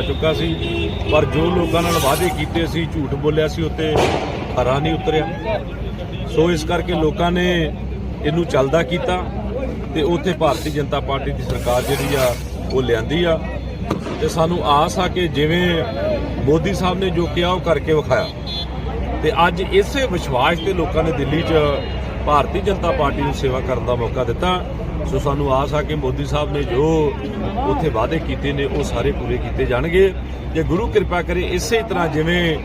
ਬਣਾ ਚੁੱਕਾ ਸੀ। ਪਰ ਜੋ ਲੋਕਾਂ ਨਾਲ ਵਾਅਦੇ ਕੀਤੇ ਸੀ, ਝੂਠ ਬੋਲਿਆ ਸੀ, ਉੱਤੇ ਹਰਾ ਨਹੀਂ ਉਤਰਿਆ। ਸੋ ਇਸ ਕਰਕੇ ਲੋਕਾਂ ਨੇ ਇਹਨੂੰ ਚੱਲਦਾ ਕੀਤਾ ਤੇ ਉੱਥੇ ਭਾਰਤੀ ਜਨਤਾ ਪਾਰਟੀ ਦੀ ਸਰਕਾਰ ਜਿਹੜੀ ਆ, ਉਹ ਲਿਆਂਦੀ ਆ। ਤੇ ਸਾਨੂੰ ਆਸ ਆ ਕਿ ਜਿਵੇਂ ਮੋਦੀ ਸਾਹਿਬ ਨੇ ਜੋ ਕਿਹਾ, ਉਹ ਕਰਕੇ ਵਿਖਾਇਆ। ਤੇ ਅੱਜ ਇਸੇ ਵਿਸ਼ਵਾਸ ਤੇ ਲੋਕਾਂ ਨੇ ਦਿੱਲੀ 'ਚ ਭਾਰਤੀ ਜਨਤਾ ਪਾਰਟੀ ਨੂੰ ਸੇਵਾ ਕਰਨ ਦਾ ਮੌਕਾ ਦਿੱਤਾ। ਸੋ ਸਾਨੂੰ ਆਸ ਆ ਕਿ ਮੋਦੀ ਸਾਹਿਬ ਨੇ ਜੋ ਉੱਥੇ ਵਾਅਦੇ ਕੀਤੇ ਨੇ, ਉਹ ਸਾਰੇ ਪੂਰੇ ਕੀਤੇ ਜਾਣਗੇ। ਜੇ ਗੁਰੂ ਕਿਰਪਾ ਕਰੇ ਇਸੇ ਤਰ੍ਹਾਂ ਜਿਵੇਂ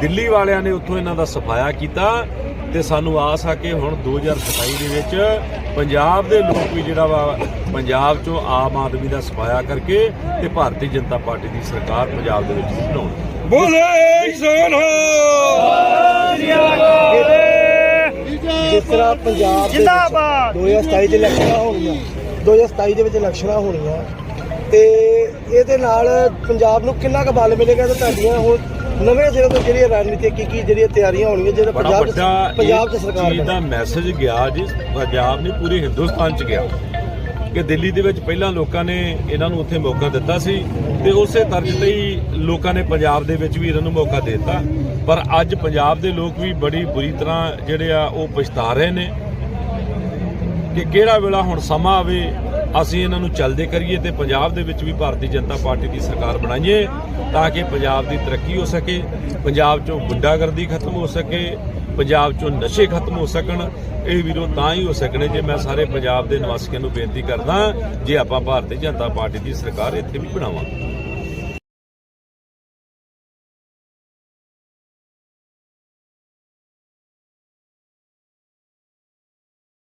ਦਿੱਲੀ ਵਾਲਿਆਂ ਨੇ ਉੱਥੋਂ ਇਹਨਾਂ ਦਾ ਸਫਾਇਆ ਕੀਤਾ, ਤੇ ਸਾਨੂੰ ਆਸ ਆ ਕਿ ਹੁਣ 2027 ਦੇ ਵਿੱਚ ਪੰਜਾਬ ਦੇ ਲੋਕ ਵੀ ਜਿਹੜਾ ਵਾ, ਪੰਜਾਬ 'ਚੋਂ ਆਮ ਆਦਮੀ ਦਾ ਸਫਾਇਆ ਕਰਕੇ ਤੇ ਭਾਰਤੀ ਜਨਤਾ ਪਾਰਟੀ ਦੀ ਸਰਕਾਰ ਪੰਜਾਬ ਦੇ ਵਿੱਚ ਬਣਾਉਣ। ਬੋਲੇ ਸੋਨਹਾ ਜਿਸ ਤਰ੍ਹਾਂ ਪੰਜਾਬ ਦੇ ਜਿੰਦਾਬਾਦ 2027 ਦੇ ਇਲੈਕਸ਼ਨਾਂ ਹੋਣੀਆਂ 2027 ਦੇ ਵਿੱਚ ਇਲੈਕਸ਼ਨਾਂ ਹੋਣੀਆਂ ਤੇ ਇਹਦੇ ਨਾਲ ਪੰਜਾਬ ਨੂੰ ਕਿੰਨਾ ਕੁ ਬਲ ਮਿਲੇਗਾ ਤੇ ਤੁਹਾਡੀਆਂ ਹੁਣ ਨਵੇਂ ਸਿਰੇ ਤੋਂ ਜਿਹੜੀਆਂ ਰਣਨੀਤੀਆਂ ਕੀ ਕੀ ਜਿਹੜੀਆਂ ਤਿਆਰੀਆਂ ਹੋਣਗੀਆਂ ਜਿਹੜਾ ਪੰਜਾਬ ਪੰਜਾਬ 'ਚ ਸਰਕਾਰ ਦਾ। ਮੈਸੇਜ ਗਿਆ ਜੀ ਪੰਜਾਬ ਨਹੀਂ ਪੂਰੇ ਹਿੰਦੁਸਤਾਨ ਚ ਗਿਆ ਕਿ ਦਿੱਲੀ ਦੇ ਵਿੱਚ ਪਹਿਲਾਂ ਲੋਕਾਂ ਨੇ ਇਹਨਾਂ ਨੂੰ ਉੱਥੇ ਮੌਕਾ ਦਿੱਤਾ ਸੀ ਤੇ ਉਸੇ ਤਰਜ਼ ਤੇ ਹੀ ਲੋਕਾਂ ਨੇ ਪੰਜਾਬ ਦੇ ਵਿੱਚ ਵੀ ਇਹਨਾਂ ਨੂੰ ਮੌਕਾ ਦੇ ਦਿੱਤਾ। ਪਰ ਅੱਜ ਪੰਜਾਬ ਦੇ ਲੋਕ ਵੀ ਬੜੀ ਬੁਰੀ ਤਰ੍ਹਾਂ ਜਿਹੜੇ ਆ ਉਹ ਪਛਤਾ ਰਹੇ ਨੇ ਕਿ ਕਿਹੜਾ ਵੇਲਾ ਹੁਣ ਸਮਾਂ ਆਵੇ, ਅਸੀਂ ਇਹਨਾਂ ਨੂੰ ਚੱਲਦੇ ਕਰੀਏ ਤੇ ਪੰਜਾਬ ਦੇ ਵਿੱਚ ਵੀ ਭਾਰਤੀ ਜਨਤਾ ਪਾਰਟੀ ਦੀ ਸਰਕਾਰ ਬਣਾਈਏ ਤਾਂ ਕਿ ਪੰਜਾਬ ਦੀ ਤਰੱਕੀ ਹੋ ਸਕੇ, ਪੰਜਾਬ ਚੋਂ ਗੁੰਡਾਗਰਦੀ ਖਤਮ ਹੋ ਸਕੇ ਪੰਜਾਬ ਚੋਂ ਨਸ਼ੇ ਖਤਮ ਹੋ ਸਕਣ, ਇਹ ਵੀਰੋ ਤਾਂ ਹੀ ਹੋ ਸਕਣੇ ਜੇ ਮੈਂ ਸਾਰੇ ਪੰਜਾਬ ਦੇ ਨਿਵਾਸੀਆਂ ਨੂੰ ਬੇਨਤੀ ਕਰਦਾ ਜੇ ਆਪਾਂ ਭਾਰਤੀ ਜਨਤਾ ਪਾਰਟੀ ਦੀ ਸਰਕਾਰ ਇੱਥੇ ਵੀ ਬਣਾਵਾਂਗੇ।